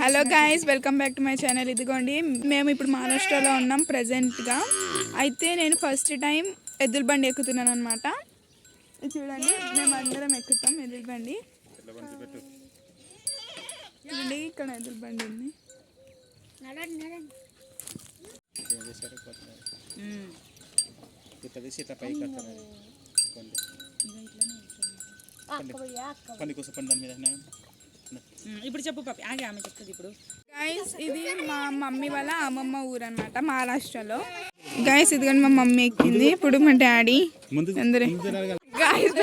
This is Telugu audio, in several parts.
Hello guys welcome back to my channel ఇదిగోండి మేము ఇప్పుడు మహారాష్ట్రలో ఉన్నాం ప్రజెంట్గా అయితే నేను ఫస్ట్ టైం ఎద్దుల బండి ఎక్కుతున్నాను అనమాట చూడండి మేము అందరం ఎక్కుతాం ఎద్దుల బండి. చూడండి ఇక్కడ ఎద్దుల బండి ఉంది. పండి కోసం పండి దాని మీద ఇప్పుడు చెప్పు పాపి ఆగే ఆమె చెప్తుంది ఇప్పుడు. గైస్ ఇది మా మమ్మీ వాళ్ళ అమ్మమ్మ ఊరు అనమాట మహారాష్ట్రలో. గైస్ ఇదిగోండి మా మమ్మీ ఎక్కింది. ఇప్పుడు మా డాడీ ముందు అందరే. గైస్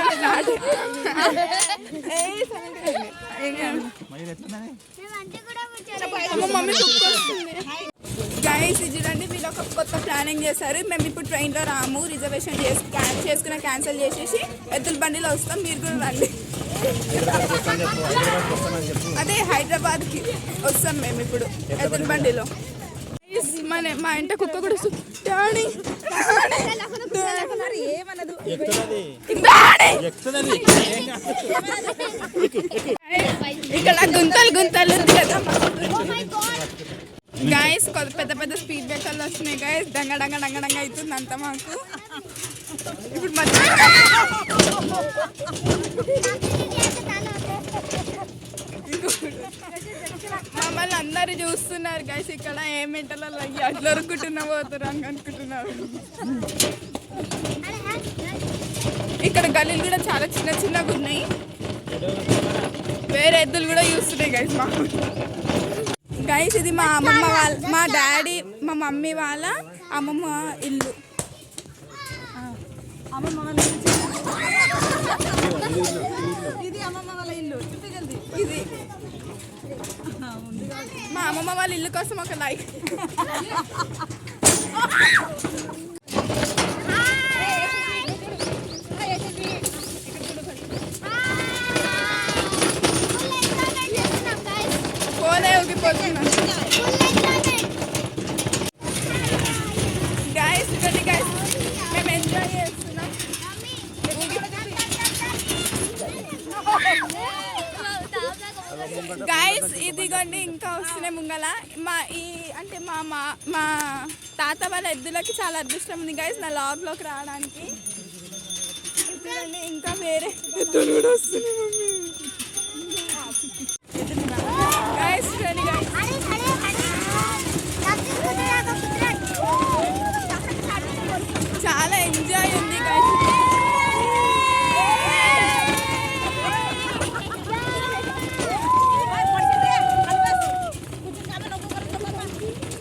మరి ఇది చూడండి వీళ్ళు ఒక కొత్త ప్లానింగ్ చేశారు. మేము ఇప్పుడు ట్రైన్లో రాము రిజర్వేషన్ చేసి క్యాన్ చేసుకున్న క్యాన్సిల్ చేసేసి ఎద్దుల బండిలో వస్తాం. మీరు కూడా రండి. అదే హైదరాబాద్కి వస్తాం మేము ఇప్పుడు ఎద్దుల బండిలో. మన మా ఇంట కుక్క కూడా. డాడీ. ఇక్కడ గుంతలు గుంతలు ఉంది కదా. గాయస్ పెద్ద పెద్ద స్పీడ్ బ్రేకర్లు వస్తున్నాయి గాయస్ డంగ డంగ డంగ డంగ అవుతుంది అంతా మాకు. ఇప్పుడు మధ్య గైస్ అట్లా అనుకుంటున్నా పోతారు అనుకుంటున్నారు. ఇక్కడ గల్లీలు కూడా చాలా చిన్న చిన్నగా ఉన్నాయి. వేరే ఎద్దులు కూడా చూస్తున్నాయి గైస్ మా గైస్ ఇది మా అమ్మమ్మ వాళ్ళ మా డాడీ మా మమ్మీ వాళ్ళ అమ్మమ్మ ఇల్లు. అమ్మమ్మ వాళ్ళ ఇల్లు ఇది అమ్మమ్మ వాళ్ళ ఇల్లు చుట్టూ జల్ది ఇది మా అమ్మమ్మ వాళ్ళ ఇల్లు కోసం ఒక లైక్ ఫోనే ఊగిపోతున్నా గైస్ ఇక్కడి గైస్ మేము ఎంజాయ్ చేస్తున్నాం గైస్ ఇదిగోండి ఇంకా వస్తున్నాయి ముంగల. మా ఈ అంటే మా మా మా తాత వాళ్ళ ఎద్దులకి చాలా అదృష్టం ఉంది గైస్ నా లాగ్లోకి రావడానికి. ఇంకా వేరే ఎద్దులు కూడా వస్తున్నాయి మమ్మీ గైస్ చూడండి గైస్ చాలా ఎంజాయ్ ఉంది గైస్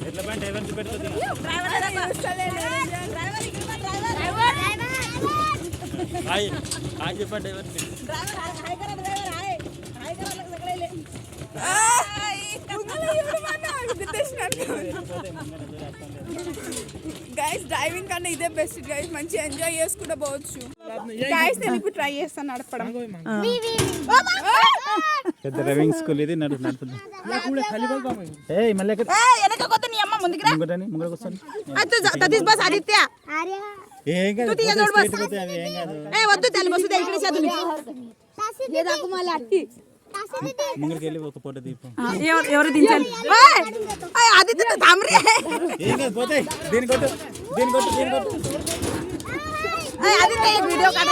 ఎట్లా పైన డ్రైవర్ చూపెడుతుంది హాయ్ హాయ్ చెప్పండి డ్రైవర్ గైస్ డ్రైవింగ్ కన్నా ఇదే బెస్ట్ గైస్ మంచి ఎంజాయ్ చేసుకుంటూ పోవచ్చు. గైస్ నేను ఇప్పుడు ట్రై చేస్తాను నడపడం. పెద్ద డ్రైవింగ్ స్కూల్ ఇది నడు నడుపుతుంది ఏ మళ్ళీ ఎక్కడ వెనక కొత్త నీ అమ్మ ముందుకు రా ముంగటని ముంగడికి వస్తాను తదీస్ బస్ ఆదిత్య ఏం కాదు పోతే straight పోతే అవి ఏం కాదు ఏ వద్దు తల్లి బస్సు ఇక్కడ చేతులు ముంగడికి వెళ్ళి ఒక ఫోటో దీపం ఎవరు ఎవరు దించాలి ఆదిత్య తామరే ఏం కాదు పోతే దీని కొట్టు దీని కొట్టు దీని కొట్టు ఆదిత్య వీడియో కాదు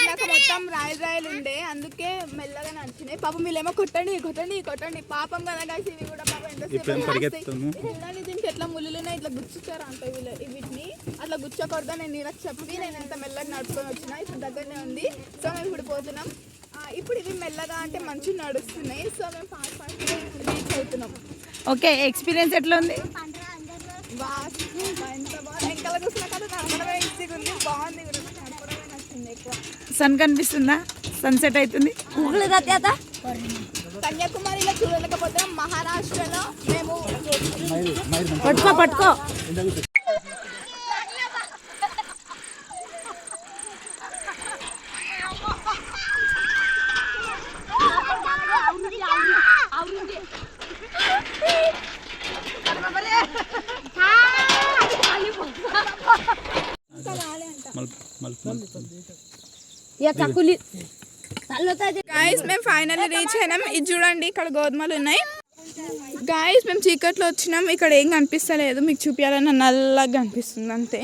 మొత్తం రాయలు రాయలు ఉండే అందుకే మెల్లగా నడిచినాయి. పాపం వీళ్ళేమో కొట్టండి కొట్టండి కొట్టండి. పాపం కదా guys, ఇవి కూడా పాపం ఎంతసేపు దీనికి ఎట్లా ముళ్ళులున్నాయి ఇట్లా గుచ్చుతారు అంట వీళ్ళు వీటిని. అట్లా గుచ్చకూడదు నేను ఇలా చెప్పి నేను ఎంత మెల్లగా నడుచుకొని వచ్చిన ఇప్పుడు దగ్గరనే ఉంది. సో మేము ఇప్పుడు పోతున్నాం. ఆ, ఇప్పుడు ఇవి మెల్లగా అంటే మంచిగా నడుస్తున్నాయి. సో మేము ఫాస్ట్ ఫాస్ట్ రీచ్ అవుతున్నాం. ఓకే ఎక్స్పీరియన్స్ ఎట్లా ఉంది వాస్ ఎంత బాగుంది. వెనకాల చూసినా కదా నడపడమే ఈజీగా ఉంది బాగుంది సన్ కనిపిస్తుందా? సన్సెట్ అవుతుంది. కన్యాకుమారిలో చూడలేకపోతే మహారాష్ట్ర పట్టుకో పట్టుకో. మలుపు మలుపు మలుపు. ఇక గాయస్ మేము ఫైనల్లీ రీచ్ అయినాం. ఇది చూడండి ఇక్కడ గోధుమలు ఉన్నాయి. గాయస్ మేము చీకట్లో వచ్చినాం. ఇక్కడ ఏం కనిపిస్తలేదు. మీకు చూపించాలని నల్లగా కనిపిస్తుంది అంతే.